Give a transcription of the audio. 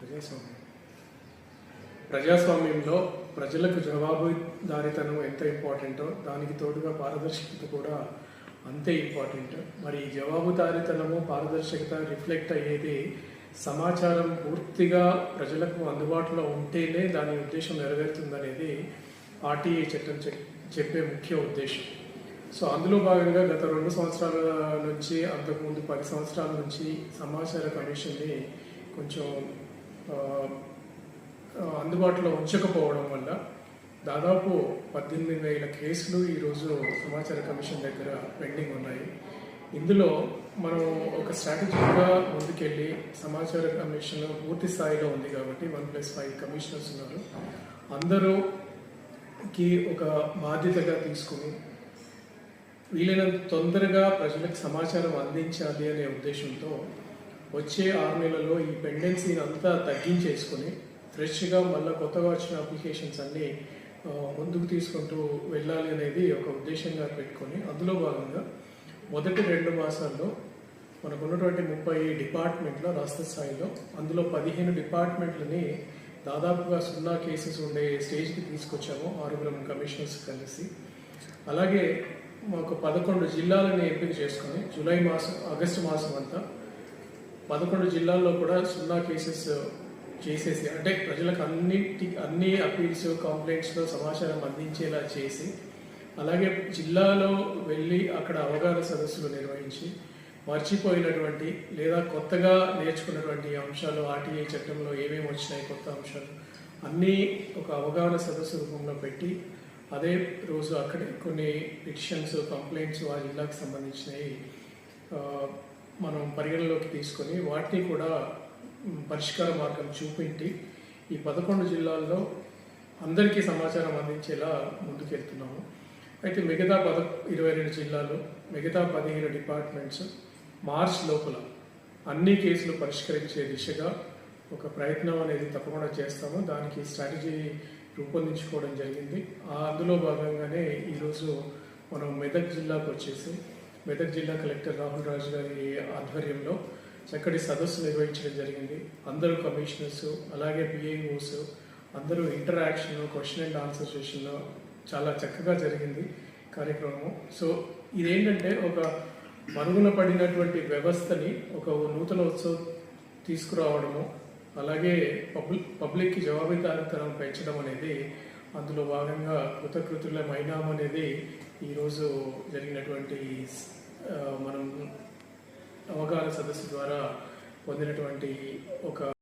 ప్రజాస్వామ్యం. ప్రజాస్వామ్యంలో ప్రజలకు జవాబుదారితనం ఎంత ఇంపార్టెంటో దానికి తోడుగా పారదర్శకత కూడా అంతే ఇంపార్టెంట్. మరి ఈ జవాబుదారితనము పారదర్శకత రిఫ్లెక్ట్ అయ్యేది సమాచారం పూర్తిగా ప్రజలకు అందుబాటులో ఉంటేనే దాని ఉద్దేశం నెరవేరుతుందనేది ఆర్టీఏ చట్టం చెప్- చెప్పే ముఖ్య ఉద్దేశం. సో అందులో భాగంగా గత రెండు సంవత్సరాల నుంచి అంతకుముందు పది సంవత్సరాల నుంచి సమాచార కమిషన్ని కొంచెం అందుబాటులో ఉంచకపోవడం వల్ల దాదాపు పద్దెనిమిది వేల కేసులు ఈరోజు సమాచార కమిషన్ దగ్గర పెండింగ్ ఉన్నాయి. ఇందులో మనం ఒక స్ట్రాటజీగా ముందుకెళ్ళి సమాచార కమిషన్ పూర్తి స్థాయిలో ఉంది కాబట్టి వన్ ప్లస్ ఫైవ్ కమిషనర్స్ ఉన్నారు. అందరూకి ఒక బాధ్యతగా తీసుకుని వీలైనంత తొందరగా ప్రజలకు సమాచారం అందించాలి అనే ఉద్దేశంతో వచ్చే ఆరు నెలల్లో ఈ పెండెన్సీని అంతా తగ్గించేసుకొని ఫ్రెష్గా మళ్ళీ కొత్తగా వచ్చిన అప్లికేషన్స్ అన్నీ ముందుకు తీసుకుంటూ వెళ్ళాలి అనేది ఒక ఉద్దేశంగా పెట్టుకొని అందులో భాగంగా మొదటి రెండు మాసాల్లో మనకు ఉన్నటువంటి ముప్పై డిపార్ట్మెంట్లో రాష్ట్ర స్థాయిలో అందులో పదిహేను డిపార్ట్మెంట్లని దాదాపుగా సున్నా కేసెస్ ఉండే స్టేజ్కి తీసుకొచ్చాము ఆరుగురం కమిషనర్స్ కలిసి. అలాగే మాకు పదకొండు జిల్లాలని ఎంపిక చేసుకొని జూలై మాసం ఆగస్టు మాసం అంతా పదకొండు జిల్లాల్లో కూడా సున్నా కేసెస్ చేసేసి అంటే ప్రజలకు అన్నిటి అన్ని అపీల్స్ కంప్లైంట్స్లో సమాచారం అందించేలా చేసి అలాగే జిల్లాలో వెళ్ళి అక్కడ అవగాహన సదస్సులు నిర్వహించి మర్చిపోయినటువంటి లేదా కొత్తగా నేర్చుకున్నటువంటి అంశాలు ఆర్టీఐ చట్టంలో ఏమేమి వచ్చినాయి కొత్త అంశాలు అన్నీ ఒక అవగాహన సదస్సు రూపంలో పెట్టి అదే రోజు అక్కడే కొన్ని పిటిషన్స్ కంప్లైంట్స్ ఆ జిల్లాకు సంబంధించినవి మనం పరిగణలోకి తీసుకొని వాటిని కూడా పరిష్కార మార్గం చూపించి ఈ పదకొండు జిల్లాల్లో అందరికీ సమాచారం అందించేలా ముందుకెళ్తున్నాము. అయితే మిగతా పద ఇరవై రెండు జిల్లాలు మిగతా పదిహేను డిపార్ట్మెంట్స్ మార్చ్ లోపల అన్ని కేసులు పరిష్కరించే దిశగా ఒక ప్రయత్నం అనేది తప్పకుండా చేస్తాము. దానికి స్ట్రాటజీ రూపొందించుకోవడం జరిగింది. అందులో భాగంగానే ఈరోజు మనం మెదక్ జిల్లాకు వచ్చేసి మెదక్ జిల్లా కలెక్టర్ రాహుల్ రాజు గారి ఆధ్వర్యంలో చక్కటి సదస్సు నిర్వహించడం జరిగింది. అందరూ కమిషనర్స్ అలాగే బిఏఓస్ అందరూ interaction question and answer session చాలా చక్కగా జరిగింది కార్యక్రమం సో ఇదేంటంటే ఒక మరుగున పడినటువంటి వ్యవస్థని ఒక నూతన ఉత్సవం తీసుకురావడము అలాగే పబ్లిక్ పబ్లిక్కి జవాబుదారితనం పెంచడం అనేది అందులో భాగంగా కృతకృతులమైనాం అనేది ఈరోజు జరిగినటువంటి మనం అవగాహన సదస్సు ద్వారా పొందినటువంటి ఒక